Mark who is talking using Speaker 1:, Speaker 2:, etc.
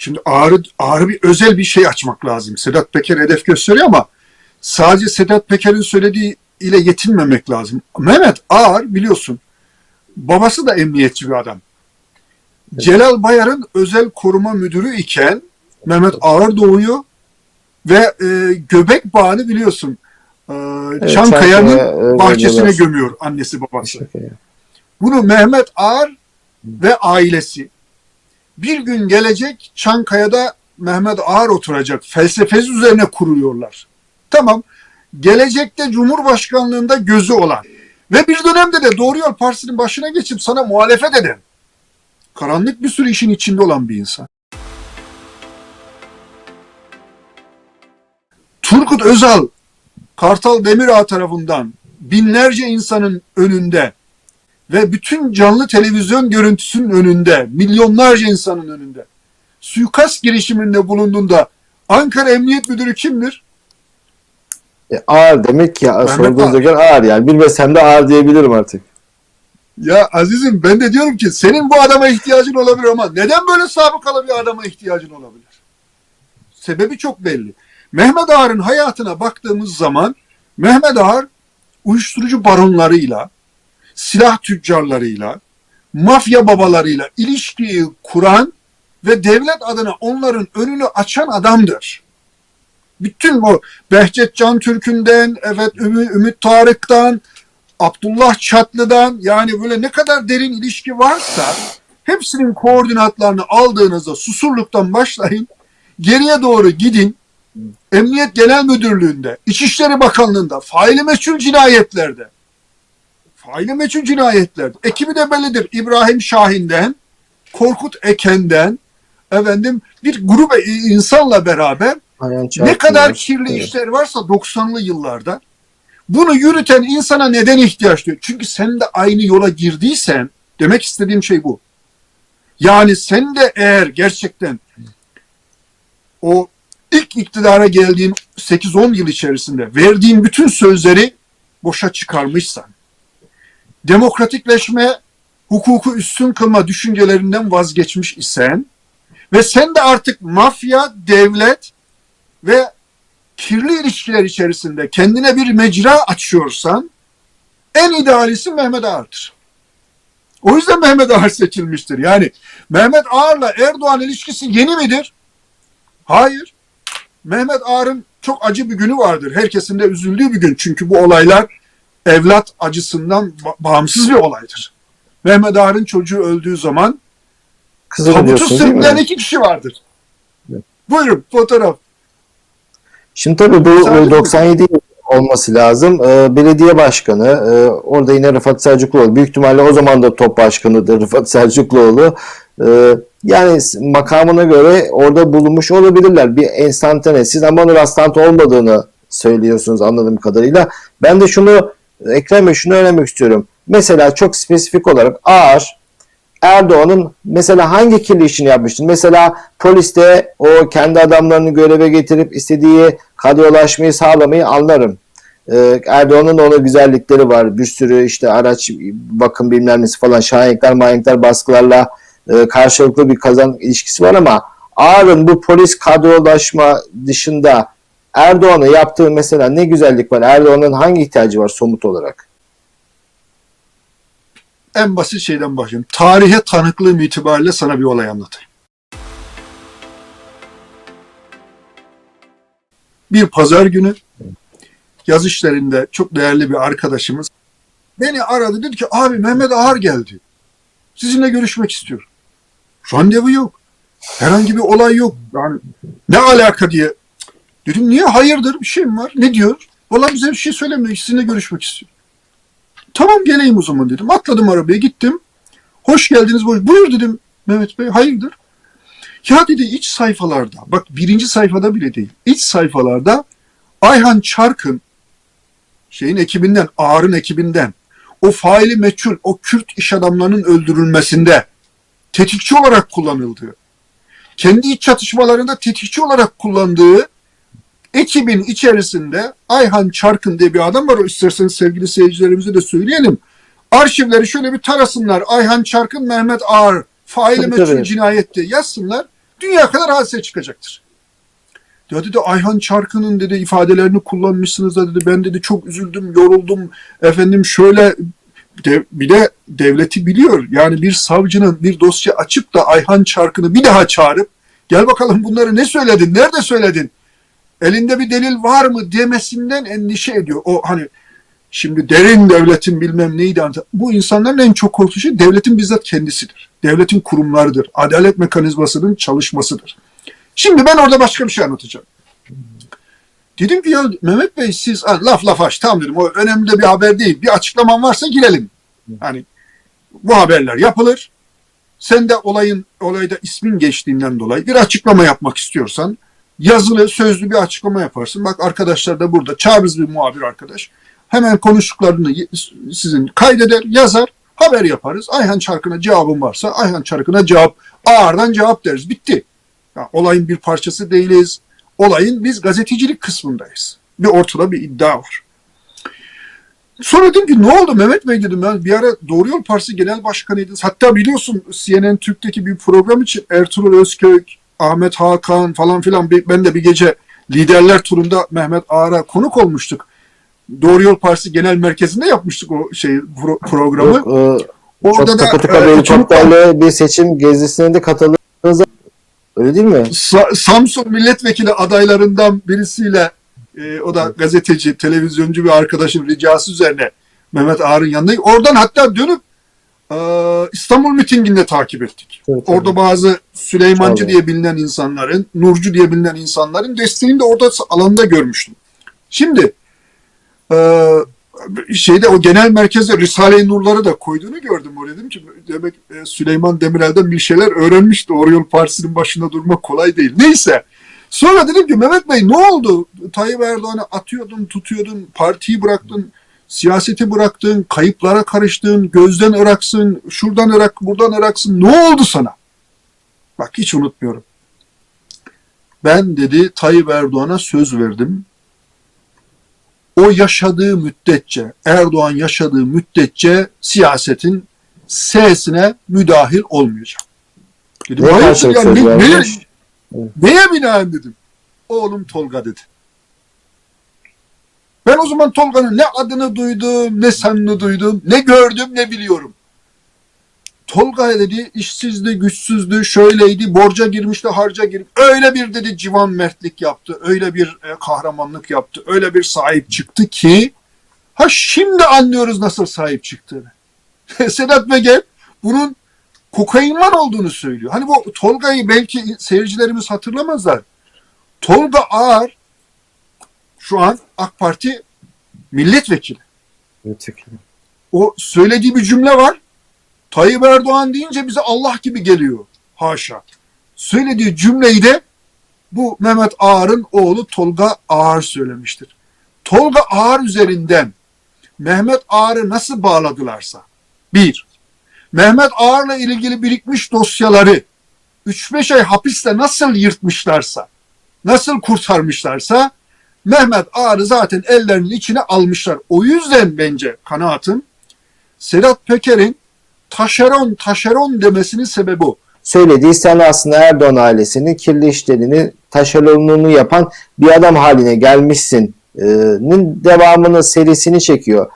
Speaker 1: Şimdi ağrı, ağrı bir özel bir şey açmak lazım. Sedat Peker hedef gösteriyor ama sadece Sedat Peker'in söylediği ile yetinmemek lazım. Mehmet Ağar biliyorsun babası da emniyetçi bir adam. Celal Bayar'ın özel koruma müdürü iken Mehmet Ağar doğuyor ve e, göbek bağını biliyorsun. E,
Speaker 2: Evet,
Speaker 1: Çankaya'nın
Speaker 2: Çankaya özel
Speaker 1: bahçesine gömüyor annesi babası. Bunu Mehmet Ağar ve ailesi bir gün gelecek Çankaya'da Mehmet Ağar oturacak. Felsefesi üzerine kuruyorlar. Tamam. Gelecekte Cumhurbaşkanlığında gözü olan ve bir dönemde de Doğru Yol Partisi'nin başına geçip sana muhalefet eden karanlık bir sürü işin içinde olan bir insan. Turgut Özal Kartal Demirağ tarafından binlerce insanın önünde ve bütün canlı televizyon görüntüsünün önünde, milyonlarca insanın önünde suikast girişiminde bulunduğunda Ankara Emniyet Müdürü kimdir?
Speaker 2: E, ağır demek ki
Speaker 1: Mehmet
Speaker 2: sorduğunuz göre ağır yani. Bilmesem de ağır diyebilirim artık.
Speaker 1: Ya azizim ben de diyorum ki senin bu adama ihtiyacın olabilir ama neden böyle sabıkalı bir adama ihtiyacın olabilir? Sebebi çok belli. Mehmet Ağar'ın hayatına baktığımız zaman Mehmet Ağar uyuşturucu baronlarıyla, silah tüccarlarıyla, mafya babalarıyla ilişkiyi kuran ve devlet adına onların önünü açan adamdır. Bütün bu Behçet Can Türk'ünden, evet Ümit, Ümit Tarık'tan, Abdullah Çatlı'dan yani böyle ne kadar derin ilişki varsa hepsinin koordinatlarını aldığınızda Susurluk'tan başlayın. Geriye doğru gidin. Emniyet Genel Müdürlüğü'nde, İçişleri Bakanlığı'nda, faili meçhul cinayetlerde, faili meçhul cinayetlerde, ekibi de bellidir. İbrahim Şahin'den, Korkut Eken'den, efendim bir grup insanla beraber
Speaker 2: Ayhan
Speaker 1: ne kadar kirli
Speaker 2: Evet.
Speaker 1: işler varsa 90'lı yıllarda bunu yürüten insana neden ihtiyaç duyuyor? Çünkü sen de aynı yola girdiysen demek istediğim şey bu. Yani sen de eğer gerçekten o ilk iktidara geldiğin 8-10 yıl içerisinde verdiğin bütün sözleri boşa çıkarmışsan, demokratikleşme, hukuku üstün kılma düşüncelerinden vazgeçmiş isen ve sen de artık mafya, devlet ve kirli ilişkiler içerisinde kendine bir mecra açıyorsan en idealisi Mehmet Ağar'dır. O yüzden Mehmet Ağar seçilmiştir. Yani Mehmet Ağar'la Erdoğan ilişkisi yeni midir? Hayır. Mehmet Ağar'ın çok acı bir günü vardır. Herkesin de üzüldüğü bir gün. Çünkü bu olaylar evlat acısından ba- bağımsız bir olaydır. Mehmet Ağar'ın çocuğu öldüğü zaman
Speaker 2: Kızını
Speaker 1: tabutu
Speaker 2: mi?
Speaker 1: sürükleyen iki kişi vardır.
Speaker 2: Evet.
Speaker 1: Buyurun fotoğraf.
Speaker 2: Şimdi tabii bu
Speaker 1: Sadece-
Speaker 2: e, 97 olması lazım. Ee, belediye başkanı, e, orada yine Rıfat Selçukluoğlu. Büyük ihtimalle o zaman da top başkanıdır Rıfat Selçukluoğlu. Ee, yani makamına göre orada bulunmuş olabilirler. Bir enstantane. Siz ama rastlantı olmadığını söylüyorsunuz anladığım kadarıyla. Ben de şunu Ekrem Bey şunu öğrenmek istiyorum. Mesela çok spesifik olarak ağır Erdoğan'ın mesela hangi kirli işini yapmıştır? Mesela poliste o kendi adamlarını göreve getirip istediği kadrolaşmayı sağlamayı anlarım. Ee, Erdoğan'ın ona güzellikleri var. Bir sürü işte araç bakım bilmem nesi falan şahenkler mahenkler baskılarla e, karşılıklı bir kazan ilişkisi var ama Ağar'ın bu polis kadrolaşma dışında Erdoğan'a yaptığı mesela ne güzellik var? Erdoğan'ın hangi ihtiyacı var somut olarak?
Speaker 1: En basit şeyden başlayayım. Tarihe tanıklığım itibariyle sana bir olay anlatayım. Bir pazar günü yaz işlerinde çok değerli bir arkadaşımız beni aradı dedi ki abi Mehmet Ağar geldi. Sizinle görüşmek istiyor. Randevu yok. Herhangi bir olay yok. Yani ne alaka diye. Dedim niye hayırdır bir şey mi var? Ne diyor? Valla bize bir şey söylemiyor. Sizinle görüşmek istiyor. Tamam geleyim o zaman dedim. Atladım arabaya gittim. Hoş geldiniz. Buyur, buyur dedim Mehmet Bey. Hayırdır? Ya dedi iç sayfalarda bak birinci sayfada bile değil. iç sayfalarda Ayhan Çark'ın şeyin ekibinden, Ağar'ın ekibinden o faili meçhul, o Kürt iş adamlarının öldürülmesinde tetikçi olarak kullanıldığı, kendi iç çatışmalarında tetikçi olarak kullandığı ekibin içerisinde Ayhan Çarkın diye bir adam var. O isterseniz sevgili seyircilerimize de söyleyelim. Arşivleri şöyle bir tarasınlar. Ayhan Çarkın, Mehmet Ağar, faili meçhul
Speaker 2: tabii.
Speaker 1: cinayette yazsınlar. Dünya kadar hadise çıkacaktır. Ya dedi Ayhan Çarkı'nın dedi ifadelerini kullanmışsınız da dedi ben dedi çok üzüldüm, yoruldum. Efendim şöyle de- bir de devleti biliyor. Yani bir savcının bir dosya açıp da Ayhan Çarkı'nı bir daha çağırıp gel bakalım bunları ne söyledin, nerede söyledin? Elinde bir delil var mı demesinden endişe ediyor. O hani şimdi derin devletin bilmem neydi. Bu insanların en çok korktuğu şey devletin bizzat kendisidir. Devletin kurumlarıdır. Adalet mekanizmasının çalışmasıdır. Şimdi ben orada başka bir şey anlatacağım. Dedim ki ya Mehmet Bey siz ha, laf laf aç tamam dedim o önemli de bir haber değil. Bir açıklaman varsa girelim. Hani bu haberler yapılır. Sen de olayın olayda ismin geçtiğinden dolayı bir açıklama yapmak istiyorsan yazılı sözlü bir açıklama yaparsın. Bak arkadaşlar da burada çağırırız bir muhabir arkadaş. Hemen konuştuklarını sizin kaydeder, yazar, haber yaparız. Ayhan Çarkı'na cevabın varsa Ayhan Çarkı'na cevap, ağırdan cevap deriz. Bitti. Ya, olayın bir parçası değiliz. Olayın biz gazetecilik kısmındayız. Bir ortada bir iddia var. Sonra dedim ki ne oldu Mehmet Bey dedim ben bir ara Doğru Yol Partisi Genel Başkanıydınız. Hatta biliyorsun CNN Türk'teki bir program için Ertuğrul Özkök, Ahmet Hakan falan filan bir- ben de bir gece liderler turunda Mehmet Ağar'a konuk olmuştuk. Doğru Yol Partisi Genel Merkezi'nde yapmıştık o şey pro- programı.
Speaker 2: Yok, e,
Speaker 1: Orada
Speaker 2: çok takı takı
Speaker 1: e,
Speaker 2: bir
Speaker 1: oturup-
Speaker 2: helikopterle bir seçim gezisine de katıldınız. Öyle değil mi?
Speaker 1: Sa- Samsun milletvekili adaylarından birisiyle e, o da gazeteci, televizyoncu bir arkadaşın ricası üzerine Mehmet Ağar'ın yanındayım. Oradan hatta dönüp e, İstanbul mitinginde takip ettik.
Speaker 2: Evet.
Speaker 1: Orada bazı Süleymancı diye bilinen insanların, Nurcu diye bilinen insanların desteğini de orada alanda görmüştüm. Şimdi e, şeyde o genel merkeze Risale-i Nurları da koyduğunu gördüm oraya dedim ki demek e, Süleyman Demirel'den bir şeyler öğrenmiş Doğru Yol Partisi'nin başında durmak kolay değil. Neyse. Sonra dedim ki Mehmet Bey ne oldu? Tayyip Erdoğan'ı atıyordun, tutuyordun, partiyi bıraktın, siyaseti bıraktın, kayıplara karıştın, gözden ıraksın, şuradan ırak, buradan ıraksın. Ne oldu sana? Bak hiç unutmuyorum. Ben dedi Tayyip Erdoğan'a söz verdim. O yaşadığı müddetçe, Erdoğan yaşadığı müddetçe siyasetin sesine müdahil olmayacağım. Dedim,
Speaker 2: Ne
Speaker 1: hayırdır
Speaker 2: karşılık
Speaker 1: ya,
Speaker 2: söz
Speaker 1: ne- Neye binaen dedim. Oğlum Tolga dedi. Ben o zaman Tolga'nın ne adını duydum, ne sanını duydum, ne gördüm, ne biliyorum. Tolga dedi işsizdi, güçsüzdü, şöyleydi, borca girmişti, harca girip öyle bir dedi civan mertlik yaptı, öyle bir e, kahramanlık yaptı, öyle bir sahip çıktı ki ha şimdi anlıyoruz nasıl sahip çıktığını. Sedat Bege bunun kokainman olduğunu söylüyor. Hani bu Tolga'yı belki seyircilerimiz hatırlamazlar. Tolga Ağar şu an AK Parti milletvekili.
Speaker 2: Evet,
Speaker 1: O söylediği bir cümle var. Tayyip Erdoğan deyince bize Allah gibi geliyor. Haşa. Söylediği cümleyi de bu Mehmet Ağar'ın oğlu Tolga Ağar söylemiştir. Tolga Ağar üzerinden Mehmet Ağar'ı nasıl bağladılarsa bir, Mehmet Ağar'la ilgili birikmiş dosyaları 3-5 ay hapiste nasıl yırtmışlarsa, nasıl kurtarmışlarsa Mehmet Ağar'ı zaten ellerinin içine almışlar. O yüzden bence kanaatim Sedat Peker'in taşeron taşeron demesinin sebebi o.
Speaker 2: Söylediği sen aslında Erdoğan ailesinin kirli işlerini taşeronluğunu yapan bir adam haline gelmişsin. devamını serisini çekiyor.